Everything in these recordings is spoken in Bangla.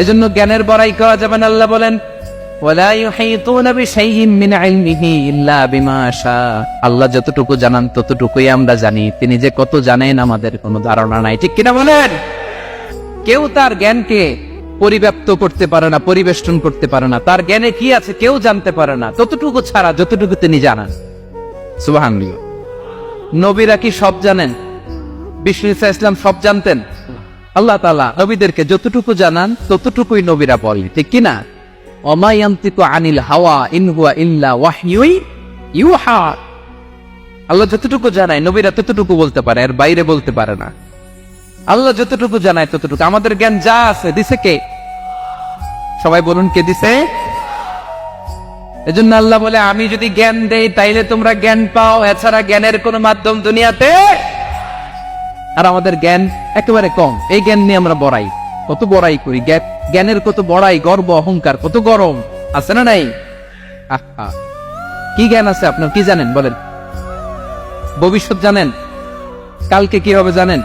এজন্য জ্ঞানের বড়াই করা যাবে না, আল্লাহ বলেন আল্লাহ যতটুকু জানান, ততটুকুই আমরা জানি। তিনি যে কত জানেন, আমাদের কোনো ধারণা নাই। ঠিক কিনা বলেন? কেউ তার জ্ঞানকে পরিব্যাপ্ত করতে পারে না, পরিবেষ্টন করতে পারে না। তার জ্ঞানে কি আছে, কেউ জানতে পারে না। ততটুকু ছাড়া, যতটুকু তিনি জানান। সুবাহ নবীরা কি সব জানেন? বিষ্ণু ইসলাম সব জানতেন? আল্লাহ তালা নবীদেরকে যতটুকু জানান, ততটুকুই নবীরা বলে ঠিক কিনা? আনিল হাওয়া ইনহুয়া ইল্লা ওয়াহয়ুই ইউহা। আল্লাহ যতটুকু জানায়, নবীরা ততটুকু বলতে পারে বাইরে বলতে পারে না। আল্লাহ যতটুকু জানায়, ততটুকু। আমাদের জ্ঞান যা আছে, দিছে কে? সবাই বলুন, কে দিছে? এজন্য আল্লাহ বলে, আমি যদি জ্ঞান দেই, তাইলে তোমরা জ্ঞান পাও। এছাড়া জ্ঞানের কোনো মাধ্যম দুনিয়াতে আর আমাদের জ্ঞান একেবারে কম। এই জ্ঞান নিয়ে আমরা বড়াই। কত বড়াই করি জ্ঞান- জ্ঞানের কত বড়াই, গর্ব, অহংকার, কত গরম। আছে না নাই? আহা। কি জ্ঞান আছে আপনার? কি জানেন? বলেন। ভবিষ্যৎ জানেন? কালকে কি হবে জানেন?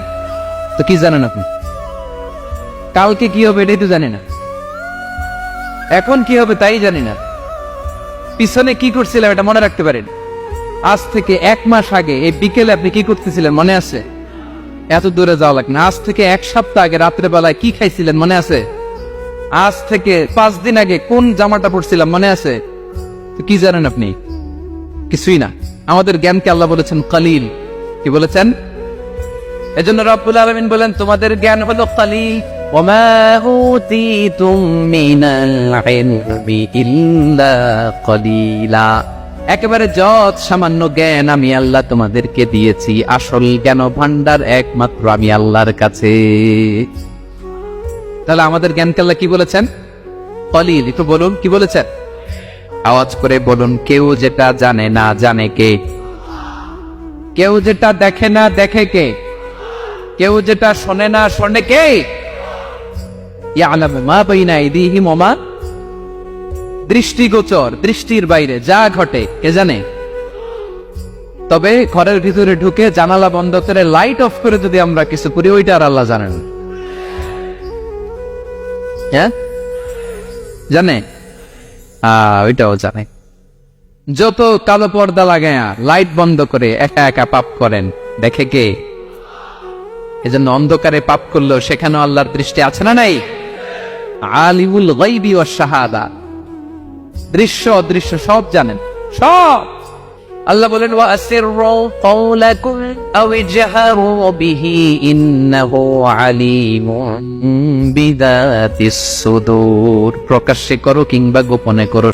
তো কি জানেন আপনি? কালকে কি হবে এটাই তো জানি না। এখন কি হবে তাই জানি না। পিছনে কি করছিলাম এটা মনে রাখতে পারেন। আজ থেকে এক মাস আগে এই বিকেলে আপনি কি করতেছিলেন? মনে আছে? এত দূরে যাওয়া লাগে না। আজ থেকে এক সপ্তাহ আগে রাত্রে বেলায় কি খাইছিলেন মনে আছে? আজ থেকে পাঁচ দিন আগে কোন জামাটা পড়ছিলাম মনে আছে? কি জানেন আপনি? কিছুই না। আমাদের জ্ঞানকে আল্লাহ বলেছেন কালিল। কি বলেছেন? এজন্য রব্বুল আলামিন বলেন, তোমাদের জ্ঞান হলো কালিল। ইলমি ইল্লা কালিলা। একেবারে যত সামান্য জ্ঞান আমি আল্লাহ তোমাদেরকে দিয়েছি, আসল জ্ঞান ভান্ডার একমাত্র আমি আল্লাহর কাছে। তাহলে আমাদের জ্ঞানকে আল্লাহ কি বলেছেন? কলিল, একটু বলুন, কি বলেছেন? আওয়াজ করে বলুন, কেউ যেটা জানে না জানে কে? কেউ যেটা দেখে না দেখে কে? কেউ যেটা শোনে না শোনে কে? ইয়ালামু মা বাইনা আইদিহিম ওয়া মা দৃষ্টিগোচর, দৃষ্টির বাইরে যা ঘটে, কে জানে? তবে ঘরের ভিতরে ঢুকে জানালা বন্ধ করে লাইট অফ করে যদি আমরা কিছু করি, ওইটা আর আল্লাহ জানেন হ্যাঁ? জানে? ওইটাও জানে। যত কালো পর্দা লাগায়া লাইট বন্ধ করে একা একা পাপ করেন, দেখে কে? এজন্য অন্ধকারে পাপ করল সেখানেও আল্লাহর দৃষ্টি আছে না নাই? আলিমুল গাইবি ও শাহাদা। দৃশ্য অদৃশ্য সব জানেন। সব। আল্লাহ বলেন ওয়াসিরু কওলাকুম আও ইজহারু বিহি ইন্নাহু আলিমুম বিদাতিস সুদূর। প্রকাশ্যে করো কিংবা গোপনে করো